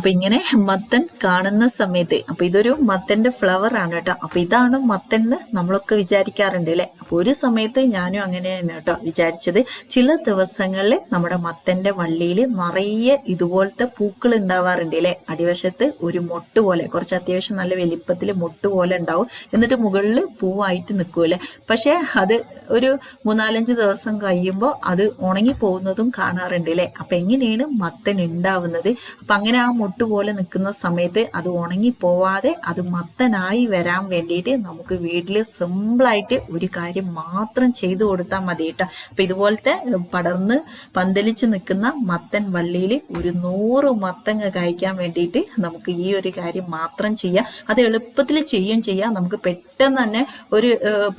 അപ്പൊ ഇങ്ങനെ മത്തൻ കാണുന്ന സമയത്ത് അപ്പൊ ഇതൊരു മത്തന്റെ ഫ്ലവർ ആണ് കേട്ടോ. അപ്പൊ ഇതാണ് മത്തൻ എന്ന് നമ്മളൊക്കെ വിചാരിക്കാറുണ്ട് അല്ലെ? അപ്പൊ ഒരു സമയത്ത് ഞാനും അങ്ങനെ തന്നെ കേട്ടോ വിചാരിച്ചത്. ചില ദിവസങ്ങളിൽ നമ്മുടെ മത്തന്റെ വള്ളിയിൽ നിറയെ ഇതുപോലത്തെ പൂക്കൾ ഉണ്ടാവാറുണ്ട് അല്ലെ? അടിവശത്ത് ഒരു മൊട്ട് പോലെ കുറച്ച് അത്യാവശ്യം നല്ല വലിപ്പത്തിൽ മൊട്ട് പോലെ ഉണ്ടാവും. എന്നിട്ട് മുകളിൽ പൂവായിട്ട് നിൽക്കൂലെ പക്ഷെ അത് ഒരു മൂന്നാലഞ്ച് ദിവസം കഴിയുമ്പോൾ അത് ഉണങ്ങി പോകുന്നതും കാണാറുണ്ട് അല്ലെ? അപ്പൊ എങ്ങനെയാണ് മത്തൻ ഉണ്ടാവുന്നത്? അപ്പൊ അങ്ങനെ ആ മൊട്ട് പോലെ നിൽക്കുന്ന സമയത്ത് അത് ഉണങ്ങി പോവാതെ അത് മത്തനായി വരാൻ വേണ്ടിയിട്ട് നമുക്ക് വീട്ടിൽ സിമ്പിളായിട്ട് ഒരു കാര്യം മാത്രം ചെയ്തു കൊടുത്താൽ മതി കേട്ടോ. അപ്പം ഇതുപോലത്തെ പടർന്ന് പന്തലിച്ച് നിൽക്കുന്ന മത്തൻ വള്ളിയിൽ ഒരു നൂറ് മത്തങ്ങ കായ്ക്കാൻ വേണ്ടിയിട്ട് നമുക്ക് ഈ ഒരു കാര്യം മാത്രം ചെയ്യാം. അത് എളുപ്പത്തിൽ ചെയ്യും ചെയ്യാം. നമുക്ക് പെട്ടെന്ന് തന്നെ ഒരു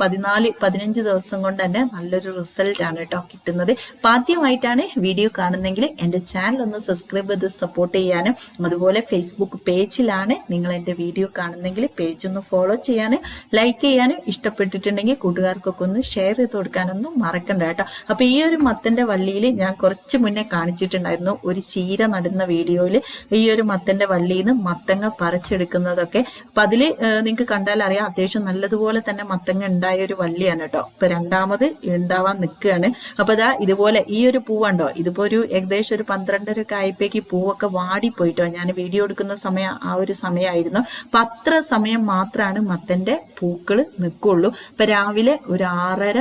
പതിനാല് പതിനഞ്ച് ദിവസം കൊണ്ട് തന്നെ നല്ലൊരു റിസൾട്ട് ആണ് കേട്ടോ കിട്ടുന്നത്. ആദ്യമായിട്ടാണ് വീഡിയോ കാണുന്നെങ്കിൽ എന്റെ ചാനൽ ഒന്ന് സബ്സ്ക്രൈബ് ചെയ്ത് സപ്പോർട്ട് ചെയ്യാനും അതുപോലെ ഫേസ്ബുക്ക് പേജിലാണ് നിങ്ങൾ എന്റെ വീഡിയോ കാണുന്നെങ്കിൽ പേജ് ഒന്ന് ഫോളോ ചെയ്യാനും ലൈക്ക് ചെയ്യാനും ഇഷ്ടപ്പെട്ടിട്ടുണ്ടെങ്കിൽ കൂട്ടുകാർക്കൊക്കെ ഒന്ന് ഷെയർ ചെയ്ത് കൊടുക്കാനൊന്നും മറക്കണ്ട കേട്ടോ. അപ്പൊ ഈ ഒരു മത്തന്റെ വള്ളിയിൽ ഞാൻ കുറച്ച് മുന്നേ കാണിച്ചിട്ടുണ്ടായിരുന്നു ഒരു ചീര നടുന്ന വീഡിയോയിൽ ഈ ഒരു മത്തന്റെ വള്ളിയിൽ നിന്ന് മത്തങ്ങ പറിച്ചെടുക്കുന്നതൊക്കെ. അപ്പൊ അതിൽ നിങ്ങൾക്ക് കണ്ടാൽ അറിയാം അത്യാവശ്യം നല്ലതുപോലെ തന്നെ മത്തങ്ങ ഉണ്ടായ ഒരു വള്ളിയാണ് കേട്ടോ. ഇപ്പൊ രണ്ടാമത് ഉണ്ടാവാൻ നിൽക്കുകയാണ്. അപ്പൊ ഇതാ ഇതുപോലെ ഈ ഒരു പൂവുണ്ടോ? ഇതിപ്പോ ഒരു ഏകദേശം ഒരു പന്ത്രണ്ടര ഒക്കെ ആയപ്പോഴേക്ക് പൂവൊക്കെ വാടിപ്പോയിട്ടോ ഞാൻ വീഡിയോ എടുക്കുന്ന സമയം ആ ഒരു സമയമായിരുന്നു അപ്പം അത്ര സമയം മാത്രമാണ് മത്തന്റെ പൂക്കൾ നിൽക്കുള്ളൂ ഇപ്പം രാവിലെ ഒരു ആറര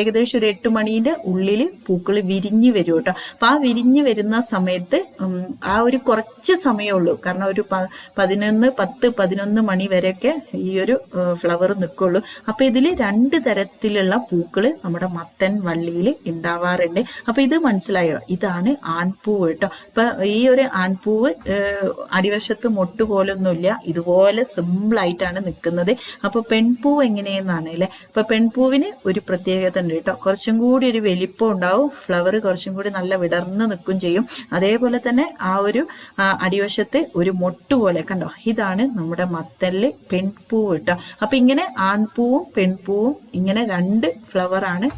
ഏകദേശം ഒരു എട്ട് മണീന്റെ ഉള്ളിൽ പൂക്കൾ വിരിഞ്ഞ് വരും കേട്ടോ. അപ്പൊ ആ വിരിഞ്ഞ് വരുന്ന സമയത്ത് ആ ഒരു കുറച്ച് സമയമുള്ളൂ കാരണം ഒരു പതിനൊന്ന് പത്ത് പതിനൊന്ന് മണി വരെയൊക്കെ ഈ ഒരു ഫ്ലവർ നിൽക്കുള്ളൂ അപ്പൊ ഇതിൽ രണ്ട് തരത്തിലുള്ള പൂക്കൾ നമ്മുടെ മത്തൻ വള്ളിയിൽ ഉണ്ടാവാറുണ്ട് അപ്പൊ ഇത് മനസ്സിലായോ? ഇതാണ് ആൺപൂവ് കേട്ടോ. അപ്പൊ ഈ ഒരു ആൺപൂവ് അടിവശത്ത് മൊട്ട് പോലൊന്നുമില്ല. ഇതുപോലെ സിമ്പിൾ ആയിട്ടാണ് നിൽക്കുന്നത് അപ്പൊ പെൺപൂവ് എങ്ങനെയെന്നാണ് അല്ലെ? അപ്പൊ പെൺപൂവിന് ഒരു പ്രത്യേകത ഉണ്ട് കേട്ടോ. കുറച്ചും കൂടി ഒരു വലിപ്പം ഉണ്ടാവും. ഫ്ലവർ കുറച്ചും കൂടി നല്ല വിടർന്ന് നിൽക്കും ചെയ്യും. അതേപോലെ തന്നെ ആ ഒരു അടിവശത്തെ ഒരു മൊട്ട് പോലെ കണ്ടോ? ഇതാണ് നമ്മുടെ മത്തലിൽ പെൺപൂവ് കേട്ടോ. അപ്പൊ ഇങ്ങനെ ആൺപൂവും പെൺപൂവും ഇങ്ങനെ രണ്ട് ഫ്ലവർ ആണ്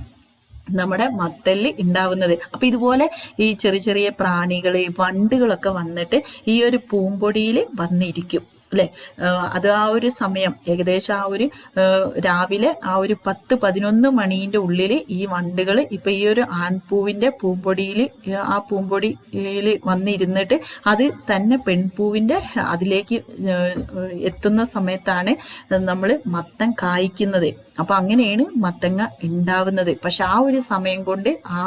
നമ്മുടെ മത്തലിൽ ഉണ്ടാവുന്നത്. അപ്പൊ ഇതുപോലെ ഈ ചെറിയ ചെറിയ പ്രാണികൾ വണ്ടുകളൊക്കെ വന്നിട്ട് ഈ ഒരു പൂമ്പൊടിയിൽ വന്നിരിക്കും. അല്ലെ? അത് ആ ഒരു സമയം ഏകദേശം ആ ഒരു രാവിലെ ആ ഒരു പത്ത് പതിനൊന്ന് മണീന്റെ ഉള്ളിൽ ഈ വണ്ടുകൾ ഇപ്പൊ ഈ ഒരു ആൺപൂവിന്റെ പൂമ്പൊടിയിൽ ആ പൂമ്പൊടിയിൽ വന്നിരുന്നിട്ട് അത് തന്നെ പെൺപൂവിന്റെ അതിലേക്ക് എത്തുന്ന സമയത്താണ് നമ്മൾ മത്തം കായ്ക്കുന്നത്. അപ്പൊ അങ്ങനെയാണ് മത്തങ്ങ ഉണ്ടാവുന്നത് പക്ഷെ ആ ഒരു സമയം കൊണ്ട് ആ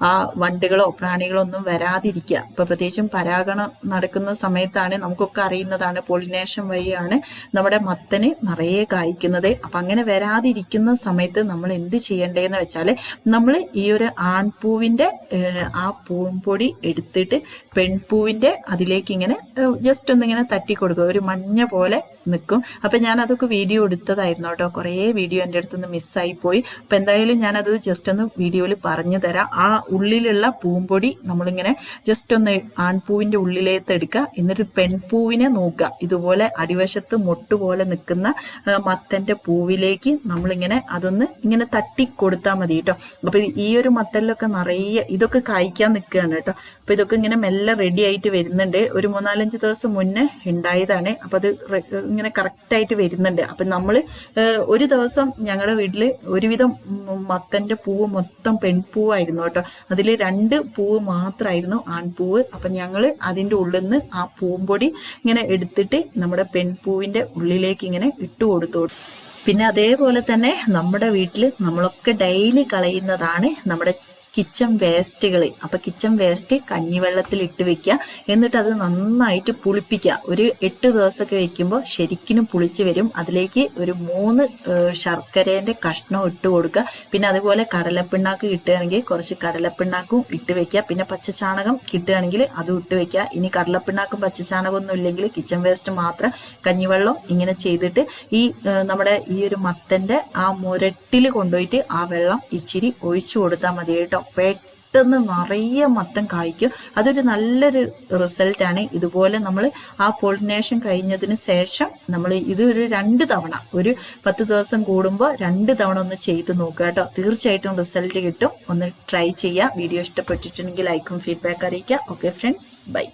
ആ വണ്ടുകളോ പ്രാണികളോ ഒന്നും വരാതിരിക്കുക ഇപ്പൊ പ്രത്യേകിച്ചും പരാഗണം നടക്കുന്ന സമയത്താണ് നമുക്കൊക്കെ അറിയുന്നതാണ് പോളിനേഷൻ വഴിയാണ് നമ്മുടെ മത്തന് നിറയെ കായ്ക്കുന്നത്. അപ്പൊ അങ്ങനെ വരാതിരിക്കുന്ന സമയത്ത് നമ്മൾ എന്ത് ചെയ്യേണ്ടതെന്ന് വെച്ചാൽ നമ്മൾ ഈ ഒരു ആൺപൂവിന്റെ ഏഹ്, ആ പൂമ്പൊടി എടുത്തിട്ട് പെൺപൂവിന്റെ അതിലേക്ക് ഇങ്ങനെ ജസ്റ്റ് ഒന്നിങ്ങനെ തട്ടി കൊടുക്കുക ഒരു മഞ്ഞ പോലെ നിൽക്കും. അപ്പൊ ഞാൻ അതൊക്കെ വീഡിയോ എടുത്തതായിരുന്നു കേട്ടോ. കുറേ വീഡിയോ എന്റെ അടുത്ത് നിന്ന് മിസ്സായി പോയി. അപ്പൊ എന്തായാലും ഞാനത് ജസ്റ്റ് ഒന്ന് വീഡിയോയിൽ പറഞ്ഞു തരാം. ആ ഉള്ളിലുള്ള പൂമ്പൊടി നമ്മളിങ്ങനെ ജസ്റ്റ് ഒന്ന് ആൺപൂവിന്റെ ഉള്ളിലേക്ക് എടുക്കുക. എന്നിട്ട് പെൺപൂവിനെ നോക്കുക. ഇതുപോലെ അടിവശത്ത് മൊട്ട് പോലെ നിൽക്കുന്ന മത്തന്റെ പൂവിലേക്ക് നമ്മളിങ്ങനെ അതൊന്ന് ഇങ്ങനെ തട്ടി കൊടുത്താൽ മതി കേട്ടോ. അപ്പൊ ഈ ഒരു മത്തലിലൊക്കെ നിറയെ ഇതൊക്കെ കായ്ക്കാൻ നിൽക്കുകയാണ് കേട്ടോ. അപ്പൊ ഇതൊക്കെ ഇങ്ങനെ മെല്ലെ റെഡി ആയിട്ട് വരുന്നുണ്ട്. ഒരു മൂന്നാലഞ്ച് ദിവസം മുന്നേ ഉണ്ടായതാണ് അപ്പൊ അത് ഇങ്ങനെ കറക്റ്റ് ആയിട്ട് വരുന്നുണ്ട്. അപ്പൊ നമ്മൾ ഒരു ദിവസം ഞങ്ങളുടെ വീട്ടിൽ ഒരുവിധം മത്തന്റെ പൂവ് മൊത്തം പെൺപൂവായിരുന്നു കേട്ടോ. അതിൽ രണ്ട് പൂവ് മാത്രമായിരുന്നു ആൺപൂവ്. അപ്പൊ ഞങ്ങൾ അതിന്റെ ഉള്ളിൽ നിന്ന് ആ പൂമ്പൊടി ഇങ്ങനെ എടുത്തിട്ട് നമ്മുടെ പെൺപൂവിന്റെ ഉള്ളിലേക്ക് ഇങ്ങനെ ഇട്ടു കൊടുത്തു. പിന്നെ അതേപോലെ തന്നെ നമ്മുടെ വീട്ടിൽ നമ്മളൊക്കെ ഡെയിലി കളയുന്നതാണ് നമ്മുടെ കിച്ചൺ വേസ്റ്റുകൾ അപ്പൊ കിച്ചൺ വേസ്റ്റ് കഞ്ഞിവെള്ളത്തിൽ ഇട്ട് വെക്കുക. എന്നിട്ട് അത് നന്നായിട്ട് പുളിപ്പിക്കുക. ഒരു എട്ട് ദിവസമൊക്കെ വെക്കുമ്പോൾ ശരിക്കും പുളിച്ച് വരും. അതിലേക്ക് ഒരു മൂന്ന് ശർക്കരേന്റെ കഷ്ണം ഇട്ട് കൊടുക്കുക. പിന്നെ അതുപോലെ കടലപ്പിണ്ണാക്ക് കിട്ടുകയാണെങ്കിൽ കുറച്ച് കടലപ്പിണ്ണാക്കും ഇട്ട് വെക്കുക. പിന്നെ പച്ചച്ചാണകം കിട്ടുകയാണെങ്കിൽ അതും ഇട്ട് വെക്കുക. ഇനി കടലപ്പിണ്ണാക്കും പച്ചച്ചാണകം ഒന്നും ഇല്ലെങ്കിൽ കിച്ചൺ വേസ്റ്റ് മാത്രം കഞ്ഞിവെള്ളം ഇങ്ങനെ ചെയ്തിട്ട് ഈ നമ്മുടെ ഈ ഒരു മത്തന്റെ ആ മുരട്ടിൽ കൊണ്ടുപോയിട്ട് ആ വെള്ളം ഇച്ചിരി ഒഴിച്ചു കൊടുത്താൽ മതി കേട്ടോ പെട്ടെന്ന് നിറയെ മത്തം കായ്ക്കും. അതൊരു നല്ലൊരു റിസൾട്ടാണ് ഇതുപോലെ നമ്മൾ ആ പോളിനേഷൻ കഴിഞ്ഞതിന് ശേഷം നമ്മൾ ഇതൊരു രണ്ട് തവണ ഒരു പത്ത് ദിവസം കൂടുമ്പോൾ രണ്ട് തവണ ഒന്ന് ചെയ്ത് നോക്കുക കേട്ടോ. തീർച്ചയായിട്ടും റിസൾട്ട് കിട്ടും. ഒന്ന് ട്രൈ ചെയ്യുക വീഡിയോ ഇഷ്ടപ്പെട്ടിട്ടുണ്ടെങ്കിൽ ലൈക്കും ഫീഡ്ബാക്ക് അറിയിക്കുക ഓക്കെ ഫ്രണ്ട്സ് ബൈ